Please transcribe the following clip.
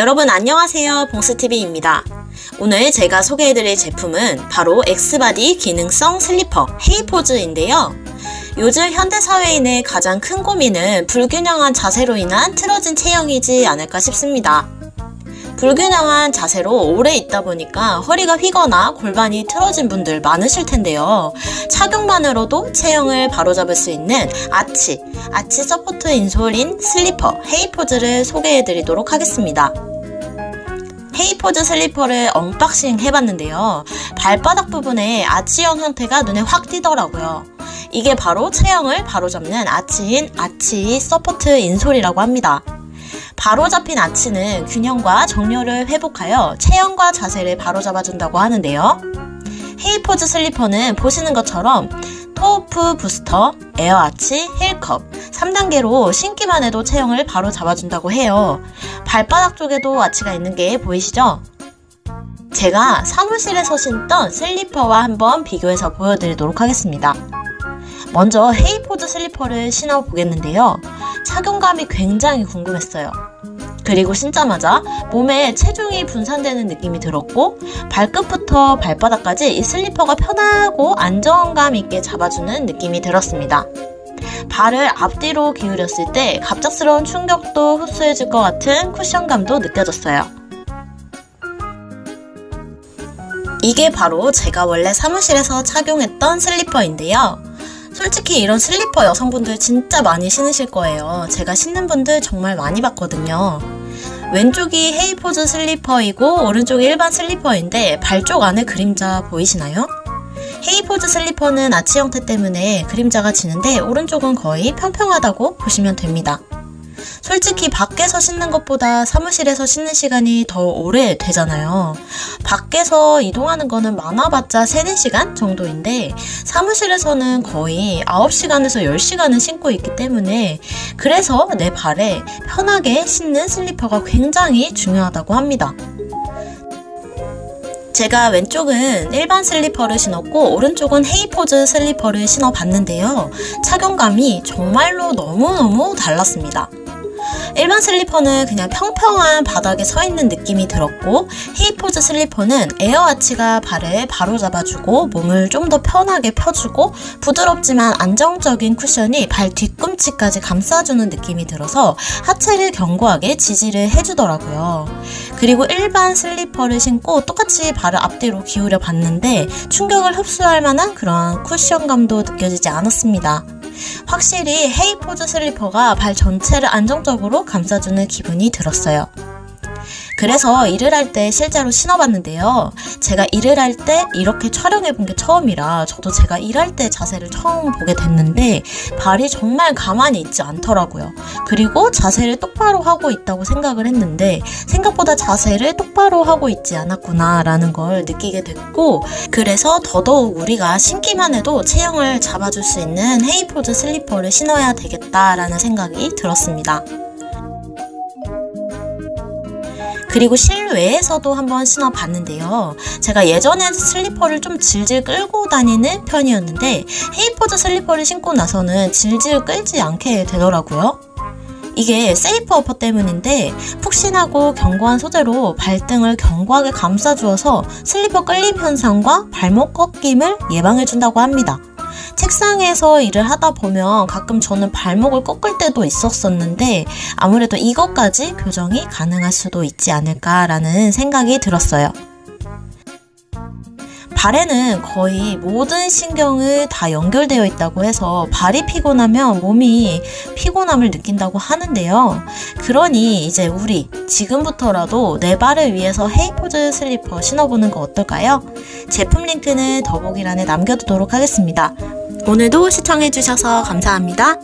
여러분 안녕하세요. 봉스TV입니다. 오늘 제가 소개해드릴 제품은 바로 엑스바디 기능성 슬리퍼 헤이포즈인데요. 요즘 현대사회인의 가장 큰 고민은 불균형한 자세로 인한 틀어진 체형이지 않을까 싶습니다. 불균형한 자세로 오래 있다 보니까 허리가 휘거나 골반이 틀어진 분들 많으실 텐데요. 착용만으로도 체형을 바로잡을 수 있는 아치, 아치 서포트 인솔인 슬리퍼 헤이포즈를 소개해 드리도록 하겠습니다. 헤이포즈 슬리퍼를 언박싱 해봤는데요. 발바닥 부분에 아치형 형태가 눈에 확 띄더라고요. 이게 바로 체형을 바로잡는 아치인 아치 서포트 인솔이라고 합니다. 바로잡힌 아치는 균형과 정렬을 회복하여 체형과 자세를 바로잡아준다고 하는데요. 헤이포즈 슬리퍼는 보시는 것처럼 토프 부스터, 에어 아치, 힐컵 3단계로 신기만 해도 체형을 바로 잡아준다고 해요. 발바닥 쪽에도 아치가 있는 게 보이시죠? 제가 사무실에서 신던 슬리퍼와 한번 비교해서 보여드리도록 하겠습니다. 먼저 헤이포즈 슬리퍼를 신어 보겠는데요. 착용감이 굉장히 궁금했어요. 그리고 신자마자 몸에 체중이 분산되는 느낌이 들었고 발끝부터 발바닥까지 이 슬리퍼가 편하고 안정감 있게 잡아주는 느낌이 들었습니다. 발을 앞뒤로 기울였을 때 갑작스러운 충격도 흡수해줄 것 같은 쿠션감도 느껴졌어요. 이게 바로 제가 원래 사무실에서 착용했던 슬리퍼인데요. 솔직히 이런 슬리퍼 여성분들 진짜 많이 신으실 거예요. 제가 신는 분들 정말 많이 봤거든요. 왼쪽이 헤이포즈 슬리퍼이고 오른쪽이 일반 슬리퍼인데 발쪽 안에 그림자 보이시나요? 헤이포즈 슬리퍼는 아치 형태 때문에 그림자가 지는데 오른쪽은 거의 평평하다고 보시면 됩니다. 솔직히 밖에서 신는 것보다 사무실에서 신는 시간이 더 오래 되잖아요. 밖에서 이동하는 거는 많아봤자 3, 4시간 정도인데 사무실에서는 거의 9시간에서 10시간은 신고 있기 때문에 그래서 내 발에 편하게 신는 슬리퍼가 굉장히 중요하다고 합니다. 제가 왼쪽은 일반 슬리퍼를 신었고 오른쪽은 헤이포즈 슬리퍼를 신어봤는데요. 착용감이 정말로 너무너무 달랐습니다. 일반 슬리퍼는 그냥 평평한 바닥에 서 있는 느낌이 들었고 헤이포즈 슬리퍼는 에어 아치가 발을 바로 잡아주고 몸을 좀 더 편하게 펴주고 부드럽지만 안정적인 쿠션이 발 뒤꿈치까지 감싸주는 느낌이 들어서 하체를 견고하게 지지를 해주더라고요. 그리고 일반 슬리퍼를 신고 똑같이 발을 앞뒤로 기울여 봤는데 충격을 흡수할 만한 그러한 쿠션감도 느껴지지 않았습니다. 확실히 헤이포즈 슬리퍼가 발 전체를 안정적으로 감싸주는 기분이 들었어요. 그래서 일을 할 때 실제로 신어봤는데요. 제가 일을 할 때 이렇게 촬영해 본 게 처음이라 저도 제가 일할 때 자세를 처음 보게 됐는데 발이 정말 가만히 있지 않더라고요. 그리고 자세를 똑바로 하고 있다고 생각을 했는데 생각보다 자세를 똑바로 하고 있지 않았구나라는 걸 느끼게 됐고 그래서 더더욱 우리가 신기만 해도 체형을 잡아줄 수 있는 헤이포즈 슬리퍼를 신어야 되겠다라는 생각이 들었습니다. 그리고 실외에서도 한번 신어봤는데요. 제가 예전엔 슬리퍼를 좀 질질 끌고 다니는 편이었는데 헤이포즈 슬리퍼를 신고 나서는 질질 끌지 않게 되더라고요. 이게 세이프 어퍼 때문인데 푹신하고 견고한 소재로 발등을 견고하게 감싸주어서 슬리퍼 끌림 현상과 발목 꺾임을 예방해준다고 합니다. 책상에서 일을 하다 보면 가끔 저는 발목을 꺾을 때도 있었었는데 아무래도 이것까지 교정이 가능할 수도 있지 않을까라는 생각이 들었어요. 발에는 거의 모든 신경을 다 연결되어 있다고 해서 발이 피곤하면 몸이 피곤함을 느낀다고 하는데요. 그러니 이제 우리 지금부터라도 내 발을 위해서 헤이포즈 슬리퍼 신어보는 거 어떨까요? 제품 링크는 더보기란에 남겨두도록 하겠습니다. 오늘도 시청해주셔서 감사합니다.